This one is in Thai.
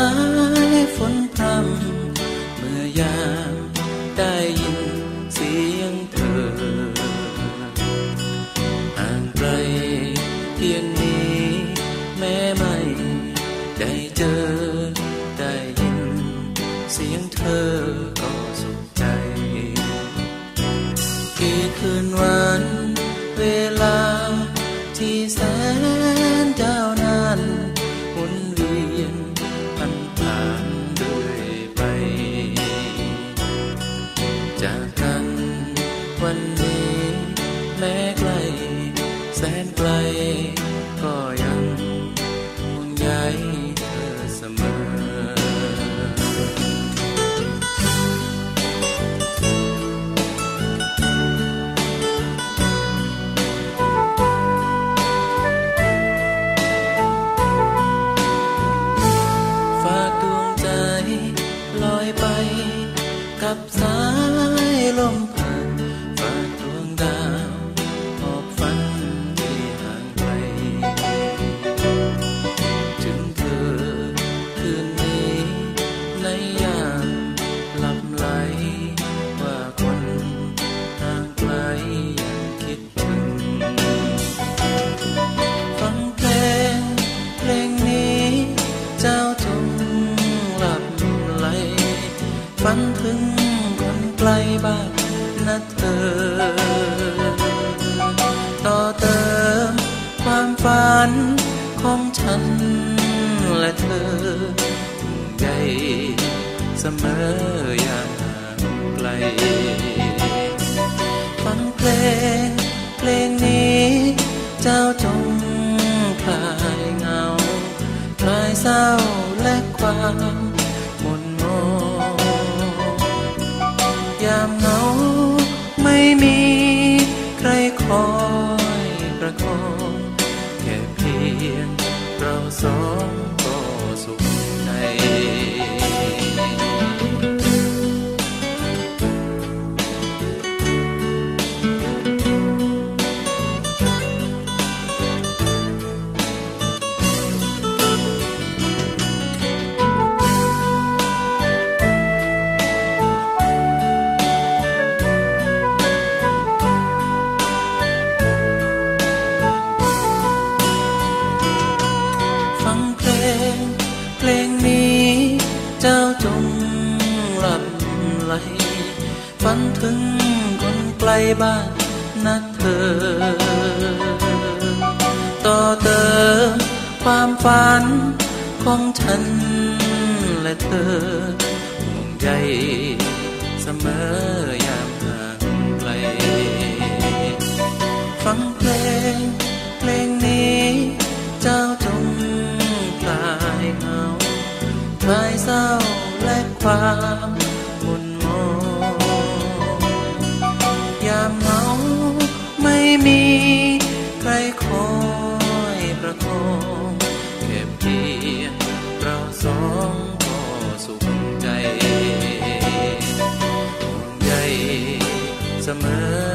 ายฝนพรำเมื่อยามได้ยินเสียงเธอห่างไกลเพียงนี้แม้ไม่ได้เจอ ได้ยินเสียงเธอก็สุขใจ กี่คืนวันเวลาที่แสนยาวนาน จากกันวันนี้แม้ไกล แสนไกล ก็ยังห่วงใยเธอเสมอฝากดวงใจลอยไปกับสา ย บ้านนะเธอ ต่อเติมความฝันของฉันและเธอห่วงใยเสมอย่างไกล ฟังเพลงเพลงนี้เจ้าจงคลายเงาคลายเศร้าและความ เพลงนี้ เจ้าจงหลับไหลฝันถึงคนไกลบ้านนะเธอ ต่อเติมความฝันของฉันและเธอห่วงใยเสมอ เสมอ